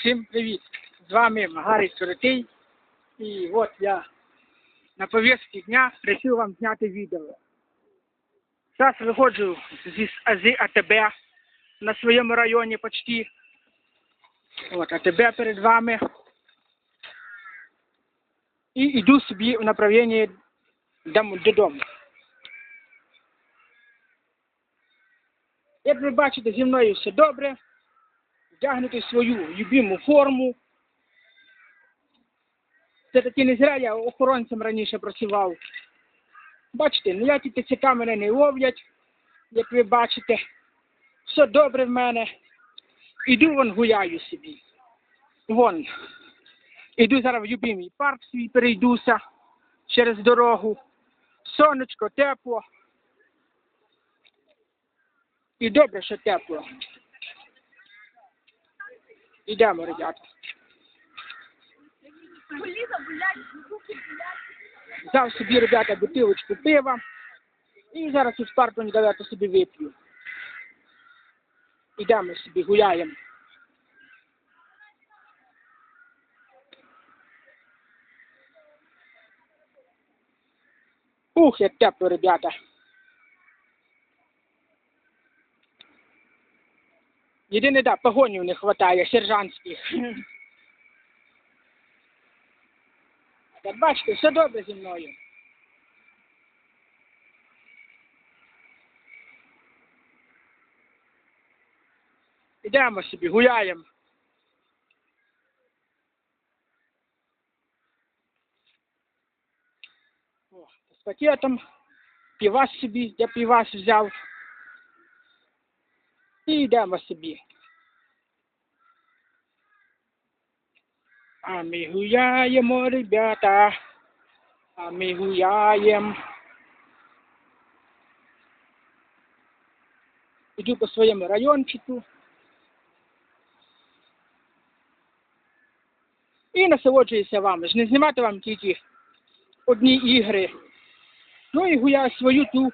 Всім привіт! З вами Гарій Соротий. І от я на повістці дня вирішив вам зняти відео. Зараз виходжу з АТБ на своєму районі почти. От АТБ перед вами. І йду собі в направленні дому- додому. Як ви бачите, зі мною все добре вдягнути свою любиму форму. Це таки не зря я охоронцем раніше працював. Бачите, ніякі ТЦК мене не ловлять, як ви бачите. Все добре в мене. Іду вон гуляю собі. Вон. Іду зараз в любимий парк свій перейдуся через дорогу. Сонечко, тепло. І добре, що тепло. Ідемо, ребята. Взяв собі, ребята, бутилочку пива. І зараз із парку недалеко собі вип'ю. Ідемо собі, гуляємо. Ух, як тепло, ребята. Єдине, да, погонів не вистачає, сержантських. Як бачите, все добре зі мною. Ідемо собі, гуляємо. О, з пакетом. Півас собі, я півас взяв. І йдемо собі. А ми гуляємо, ребята. А ми гуляємо. Іду по своєму райончику. І насолоджуюся вами. Ж не знімати вам тільки одні ігри. Ну і гуляю свою ту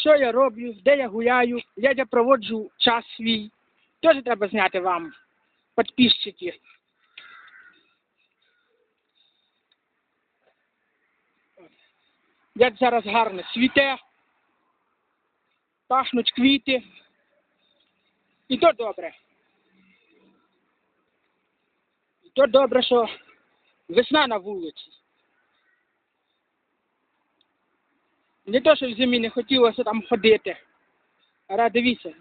що я роблю, де я гуляю, як я проводжу час свій. Теж треба зняти вам, підписчики. Як зараз гарно світе, пахнуть квіти. І то добре. І то добре, що весна на вулиці. Не то, що в зимі не хотілося там ходити. А дивіться,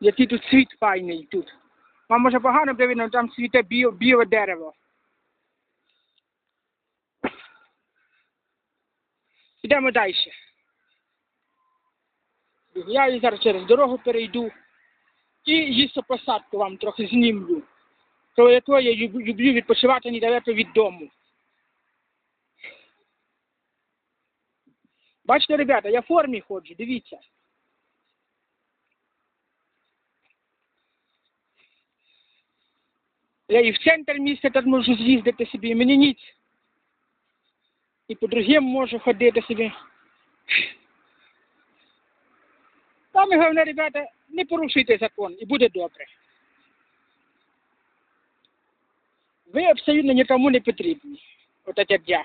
який, тут світ файний тут. Вам може погано буде там світе біле, біле дерево. Йдемо далі. Я і зараз через дорогу перейду і лісопосадку вам трохи знімлю. Якого я люб- люблю відпочивати недалеко від дому. Бачите, ребята, я в формі ходжу, дивіться. Я і в центр міста тут можу з'їздити собі, мені ніч. І по другим можу ходити собі. Саме головне, ребята, не порушуйте закон і буде добре. Ви абсолютно нікому не потрібні. От як я.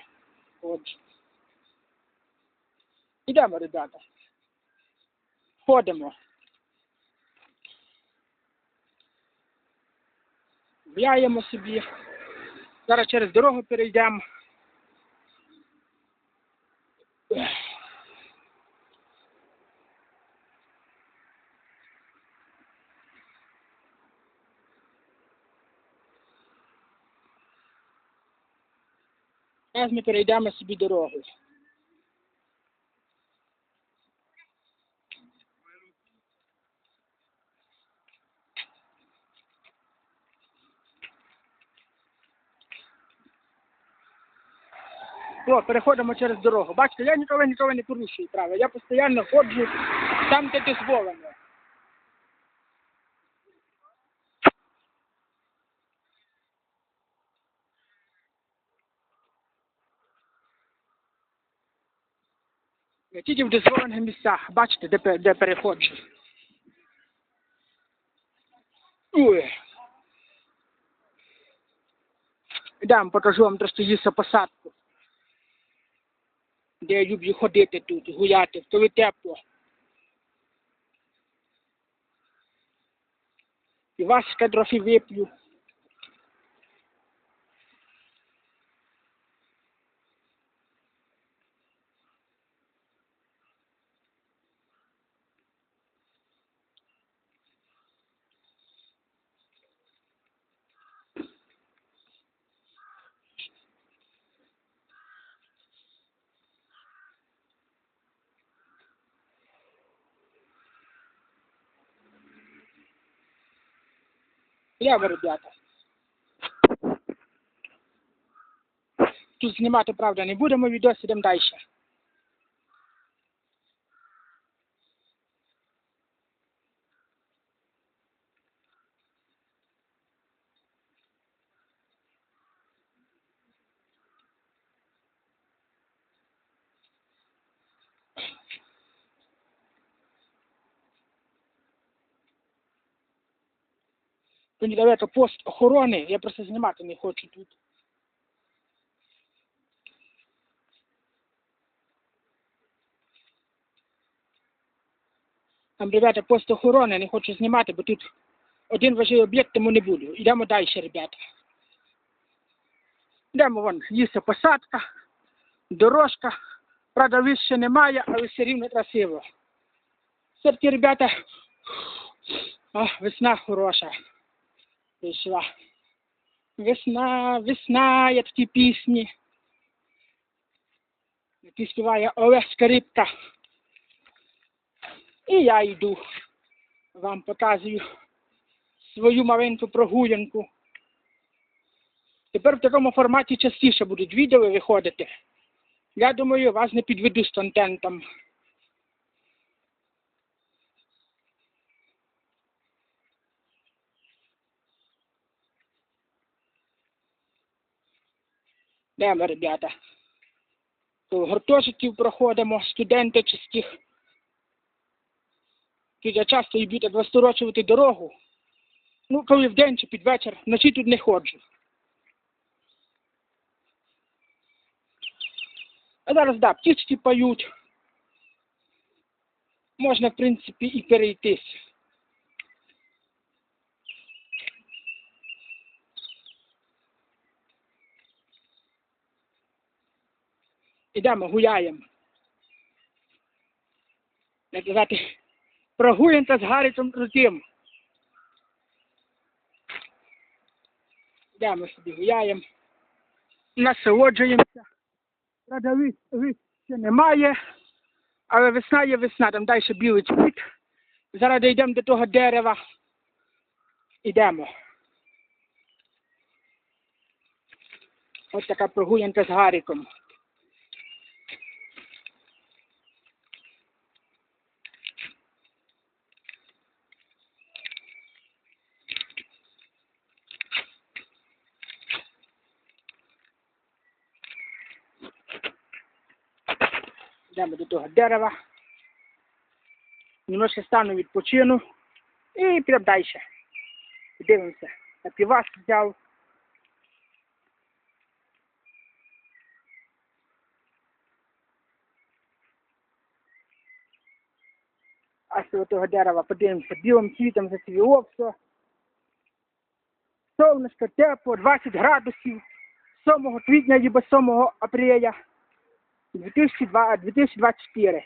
Отже. Ідемо, ребята. Ходимо. Гуляємо собі. Зараз через дорогу перейдемо. Зараз ми перейдемо собі дорогу. О, переходимо через дорогу. Бачите, я ніколи ніколи не порушую права. Я постійно ходжу там, де дозволено. Тільки в дозволених місцях, бачите, де, де переходжу. Ой. Дам, покажу вам трошки лісопосадку. Де я люблю ходити тут, гуляти, коли тепло. І Васька трохи вип'ю. Ляво, ребята. Тут знімати, правда, не будемо, відос ідемо далі. Давайте пост охорони, я просто знімати не хочу тут. Там, ребята, пост охорони, не хочу знімати, бо тут один важливий об'єкт, тому не буду. Йдемо далі, ребята. Йдемо вон, лісопосадка, дорожка. Правда, ліс ще немає, але все рівно красиво. Все-таки, ребята, весна хороша. Прийшла. Весна, весна, є такі пісні. Які співає Олег Скрипка. І я йду. Вам показую свою маленьку прогулянку. Тепер в такому форматі частіше будуть відео виходити. Я думаю, вас не підведу з контентом. Йдемо, ребята. По гуртожитків проходимо, студентських. Тут я часто йду так розторочувати дорогу. Ну, коли вдень чи під вечір, вночі тут не ходжу. А зараз, да, птички поють. Можна, в принципі, і перейтись. Ідемо, гуляємо. Як казати, прогулянка з Гаррітом Крутим. Йдемо собі гуляємо. Насолоджуємося. Правда, ще немає, але весна є весна, там далі білий цвіт. Зараз дійдемо до того дерева. Ідемо. Ось така прогулянка з Гаріком. Йдемо до того дерева. Немножко стану відпочину і підемо далі. Дивимося. Я півас взяв. Аж до того дерева подивимося, білим цвітом зацвіло все. Сонечко тепло, 20 градусів. 7 квітня або 7 апреля. द्वितीयशिद्वा द्वितीयशिद्वाचित्तियरे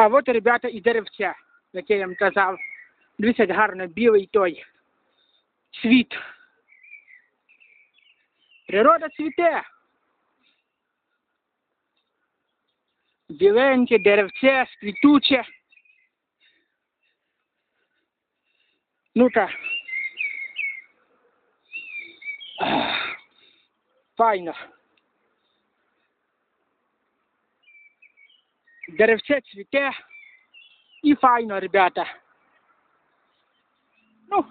А от, ребята, і деревця, яке я вам казав. Дивіться, гарно білий той світ. Природа цвіте. Біленьке, деревце, світуче. Ну-ка. Файно. Деревце цвіте. І файно, ребята. Ну,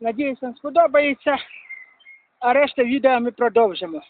надіюсь, вам сподобається. А решта відео ми продовжимо.